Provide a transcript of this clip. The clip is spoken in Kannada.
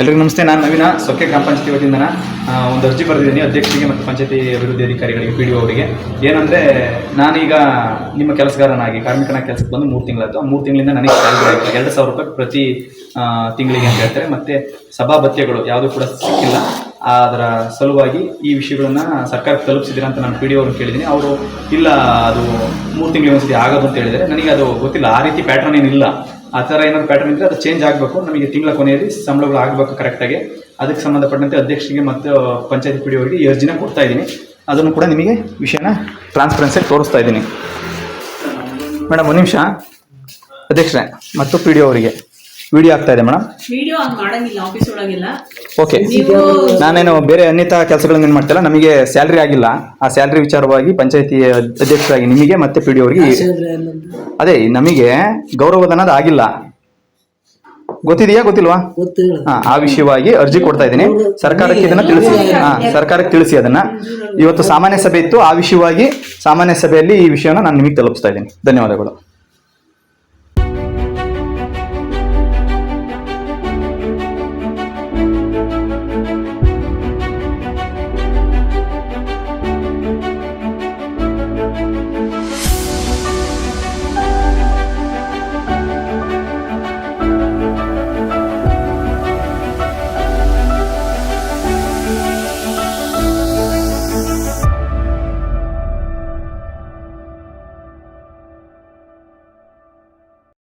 ಎಲ್ರಿಗೂ ನಮಸ್ತೆ, ನಾನು ನವೀನ, ಸೊಕ್ಕೆ ಗ್ರಾಮ ಪಂಚಾಯತಿ ವತಿಯಿಂದ ಒಂದು ಅರ್ಜಿ ಬರೆದಿದ್ದೀನಿ, ಅಧ್ಯಕ್ಷರಿಗೆ ಮತ್ತು ಪಂಚಾಯತಿ ಅಭಿವೃದ್ಧಿ ಅಧಿಕಾರಿಗಳಿಗೆ ಪಿ ಡಿ ಅವರಿಗೆ. ಏನಂದರೆ, ನಾನೀಗ ನಿಮ್ಮ ಕೆಲಸಗಾರನಾಗಿ, ಕಾರ್ಮಿಕನ ಕೆಲಸಕ್ಕೆ ಬಂದು ಮೂರು ತಿಂಗಳಾಯ್ತು. ಆ ಮೂರು ತಿಂಗಳಿಂದ ನನಗೆ ಸ್ಯಾಲ್ರಿ ಆಯಿತು. ಎರಡು ಸಾವಿರ ರೂಪಾಯಿ ಪ್ರತಿ ತಿಂಗಳಿಗೆ ಅಂತ ಹೇಳ್ತಾರೆ. ಮತ್ತು ಸಭಾ ಭತ್ಯೆಗಳು ಯಾವುದೂ ಕೂಡ ಸಿಕ್ಕಿಲ್ಲ. ಅದರ ಸಲುವಾಗಿ ಈ ವಿಷಯಗಳನ್ನು ಸರ್ಕಾರಕ್ಕೆ ತಲುಪಿಸಿದ್ದೀರಾ ಅಂತ ನಾನು ಪಿ ಡಿ ಅವ್ರನ್ನ ಕೇಳಿದ್ದೀನಿ. ಅವರು, ಇಲ್ಲ, ಅದು ಮೂರು ತಿಂಗಳಿಗೆ ಒಂದ್ಸತಿ ಆಗೋದು ಅಂತ ಹೇಳಿದರೆ ನನಗೆ ಅದು ಗೊತ್ತಿಲ್ಲ. ಆ ರೀತಿ ಪ್ಯಾಟರ್ನ್ ಏನಿಲ್ಲ. ಆ ಥರ ಏನಾದ್ರು ಪ್ಯಾಟರ್ನ್ ಇದ್ದರೆ ಅದು ಚೇಂಜ್ ಆಗಬೇಕು. ನಮಗೆ ತಿಂಗಳ ಕೊನೆಯಲ್ಲಿ ಸಂಬಳಗಳು ಆಗಬೇಕು ಕರೆಕ್ಟಾಗಿ ಅದಕ್ಕೆ ಸಂಬಂಧಪಟ್ಟಂತೆ ಅಧ್ಯಕ್ಷರಿಗೆ ಮತ್ತು ಪಂಚಾಯತ್ ಪಿ ಡಿ ಈ ಅರ್ಜಿನ ಕೊಡ್ತಾ ಇದ್ದೀನಿ. ಅದನ್ನು ಕೂಡ ನಿಮಗೆ ವಿಷಯನ ಟ್ರಾನ್ಸ್ಪರೆನ್ಸಿಯಾಗಿ ತೋರಿಸ್ತಾ ಇದ್ದೀನಿ. ಮೇಡಮ್, ಒಂದು ನಿಮಿಷ. ಅಧ್ಯಕ್ಷರೇ ಮತ್ತು ಪಿ ಡಿ ಅವರಿಗೆ. ವಿಡಿಯೋ ಆಗ್ತಾ ಇದೆ ಮೇಡಮ್? ವಿಡಿಯೋ ಹಂಗ್ ಮಾಡಂಗಿಲ್ಲ ಆಫೀಸ್ ಒಳಗೆಲ್ಲ. ಓಕೆ ನೀವು ನಾನೇನು ಬೇರೆ ಅನ್ಯತಾ ಕೆಲಸಗಳನ್ನ ಏನು ಮಾಡ್ತಿಲ್ಲ ನಮಗೆ ಸ್ಯಾಲ್ರಿ ಆಗಿಲ್ಲ. ಆ ಸ್ಯಾಲ್ರಿ ವಿಚಾರವಾಗಿ ಪಂಚಾಯತಿ ಅಧ್ಯಕ್ಷರಾಗಿ ನಿಮಗೆ ಮತ್ತೆ ಪಿ ಡಿ ಅವರಿಗೆ ಅದೇ ನಮಗೆ ಗೌರವಧನದ ಆಗಿಲ್ಲ. ಗೊತ್ತಿದೆಯಾ ಗೊತ್ತಿಲ್ವಾ? ಹಾ, ಆ ವಿಷಯವಾಗಿ ಅರ್ಜಿ ಕೊಡ್ತಾ ಇದ್ದೀನಿ. ಸರ್ಕಾರಕ್ಕೆ ಇದನ್ನ ತಿಳಿಸಿ. ಹಾ ಸರ್ಕಾರಕ್ಕೆ ತಿಳಿಸಿ ಅದನ್ನ. ಇವತ್ತು ಸಾಮಾನ್ಯ ಸಭೆ ಇತ್ತು ಆ ವಿಷಯವಾಗಿ ಸಾಮಾನ್ಯ ಸಭೆಯಲ್ಲಿ ಈ ವಿಷಯನ ನಾನು ನಿಮಗೆ ತಲುಪಿಸ್ತಾ ಇದ್ದೀನಿ. ಧನ್ಯವಾದಗಳು.